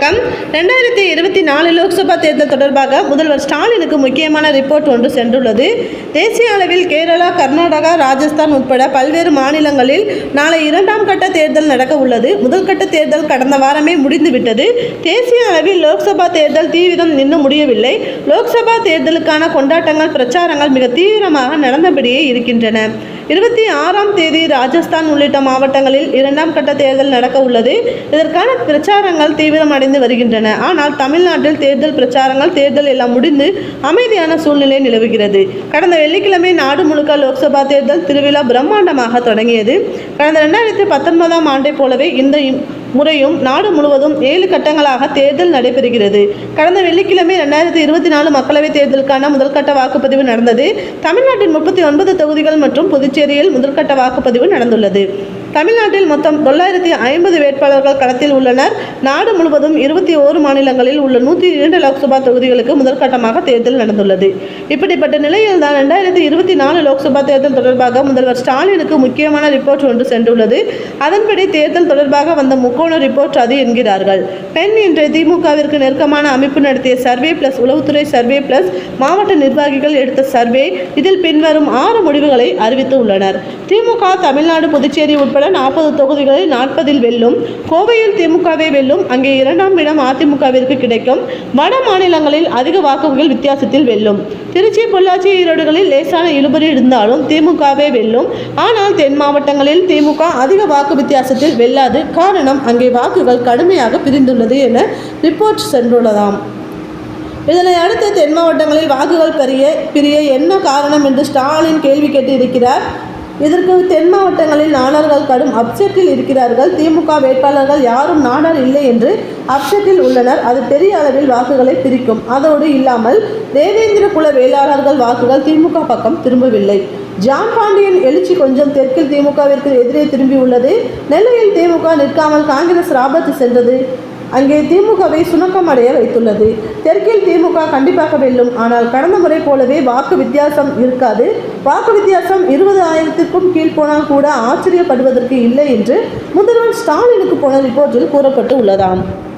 வணக்கம். ரெண்டாயிரத்தி இருபத்தி நாலு லோக்சபா தேர்தல் தொடர்பாக முதல்வர் ஸ்டாலினுக்கு முக்கியமான ரிப்போர்ட் ஒன்று சென்றுள்ளது. தேசிய அளவில் கேரளா கர்நாடகா ராஜஸ்தான் உட்பட பல்வேறு மாநிலங்களில் நாளை இரண்டாம் கட்ட தேர்தல் நடக்க உள்ளது. முதல் கட்ட தேர்தல் கடந்த வாரமே முடிந்துவிட்டது. தேசிய அளவில் லோக்சபா தேர்தல் தீவிரம் இன்னும் முடியவில்லை. லோக்சபா தேர்தலுக்கான கொண்டாட்டங்கள் பிரச்சாரங்கள் மிக தீவிரமாக நடந்தபடியே இருக்கின்றன. இருபத்தி ஆறாம் தேதி ராஜஸ்தான் உள்ளிட்ட மாவட்டங்களில் இரண்டாம் கட்ட தேர்தல் நடக்க உள்ளது. இதற்கான பிரச்சாரங்கள் தீவிரமடைந்து வருகின்றன. ஆனால் தமிழ்நாட்டில் தேர்தல் பிரச்சாரங்கள் தேர்தல் எல்லாம் முடிந்து அமைதியான சூழ்நிலை நிலவுகிறது. கடந்த வெள்ளிக்கிழமை நாடு முழுக்க லோக்சபா தேர்தல் திருவிழா பிரம்மாண்டமாக தொடங்கியது. கடந்த ரெண்டாயிரத்தி பத்தொன்பதாம் ஆண்டைப் போலவே இந்த இம்- முறையும் நாடு முழுவதும் ஏழு கட்டங்களாக தேர்தல் நடைபெறுகிறது. கடந்த வெள்ளிக்கிழமை ரெண்டாயிரத்தி இருபத்தி நாலு மக்களவைத் தேர்தலுக்கான முதல்கட்ட வாக்குப்பதிவு நடந்தது. தமிழ்நாட்டின் முப்பத்தி ஒன்பது தொகுதிகள் மற்றும் புதுச்சேரியில் முதல்கட்ட வாக்குப்பதிவு நடந்துள்ளது. தமிழ்நாட்டில் மொத்தம் தொள்ளாயிரத்தி ஐம்பது வேட்பாளர்கள் களத்தில் உள்ளனர். நாடு முழுவதும் இருபத்தி ஓரு மாநிலங்களில் உள்ள நூற்றி இரண்டு லோக்சபா தொகுதிகளுக்கு முதற்கட்டமாக தேர்தல் நடந்துள்ளது. இப்படிப்பட்ட நிலையில் தான் ரெண்டாயிரத்தி இருபத்தி நாலு லோக்சபா தேர்தல் தொடர்பாக முதல்வர் ஸ்டாலினுக்கு முக்கியமான ரிப்போர்ட் ஒன்று சென்றுள்ளது. அதன்படி தேர்தல் தொடர்பாக வந்த முக்கோண ரிப்போர்ட் அது என்கிறார்கள். பெண் என்ற திமுகவிற்கு நெருக்கமான அமைப்பு நடத்திய சர்வே பிளஸ் உளவுத்துறை சர்வே பிளஸ் மாவட்ட நிர்வாகிகள் எடுத்த சர்வே இதில் பின்வரும் ஆறு முடிவுகளை அறிவித்து உள்ளனர். திமுக தமிழ்நாடு புதுச்சேரி உட்பட நாற்பது தொகுதிகளில் நாற்பதில் வெல்லும். கோவையில் திமுகவே வெல்லும். அங்கே இரண்டாம் இடம் அதிமுகவிற்கு கிடைக்கும். வட மாநிலங்களில் அதிக வாக்குகள் வித்தியாசத்தில் வெல்லும். திருச்சி பொள்ளாச்சி ஈரோடுகளில் லேசான இழுபறி இருந்தாலும் திமுகவே வெல்லும். ஆனால் தென் மாவட்டங்களில் திமுக அதிக வாக்கு வித்தியாசத்தில் வெல்லாது காரணம் அங்கே வாக்குகள் கடுமையாக பிரிந்துள்ளது என ரிப்போர்ட் சென்றுள்ளதாம். இதனை அடுத்து தென் மாவட்டங்களில் வாக்குகள் பெரிய பிரிய என்ன காரணம் என்று ஸ்டாலின் கேள்வி கேட்டு இருக்கிறார் இதற்கு தென் மாவட்டங்களில் நாடார்கள் கடும் அப்செட்டில் இருக்கிறார்கள். திமுக வேட்பாளர்கள் யாரும் நாடார் இல்லை என்று அப்செட்டில் உள்ளனர். அது பெரிய அளவில் வாக்குகளை பிரிக்கும். அதோடு இல்லாமல் தேவேந்திர குல வேளாளர்கள் வாக்குகள் திமுக பக்கம் திரும்பவில்லை. ஜான் பாண்டியன் எழுச்சி கொஞ்சம் தெற்கில் திமுகவிற்கு எதிரே திரும்பியுள்ளது. நெல்லையில் திமுக நிற்காமல் காங்கிரஸ் ராபத்து சென்றது. அங்கே திமுகவை சுணக்கமடைய வைத்துள்ளது. தெற்கில் திமுக கண்டிப்பாக வெல்லும். ஆனால் கடந்த முறை போலவே வாக்கு வித்தியாசம் இருக்காது. வாக்கு வித்தியாசம் இருபது ஆயிரத்திற்கும் கீழ் போனால் கூட ஆச்சரியப்படுவதற்கு இல்லை என்று முதல்வர் ஸ்டாலினுக்கு போன ரிப்போர்ட்டில் கூறப்பட்டு உள்ளதாம்.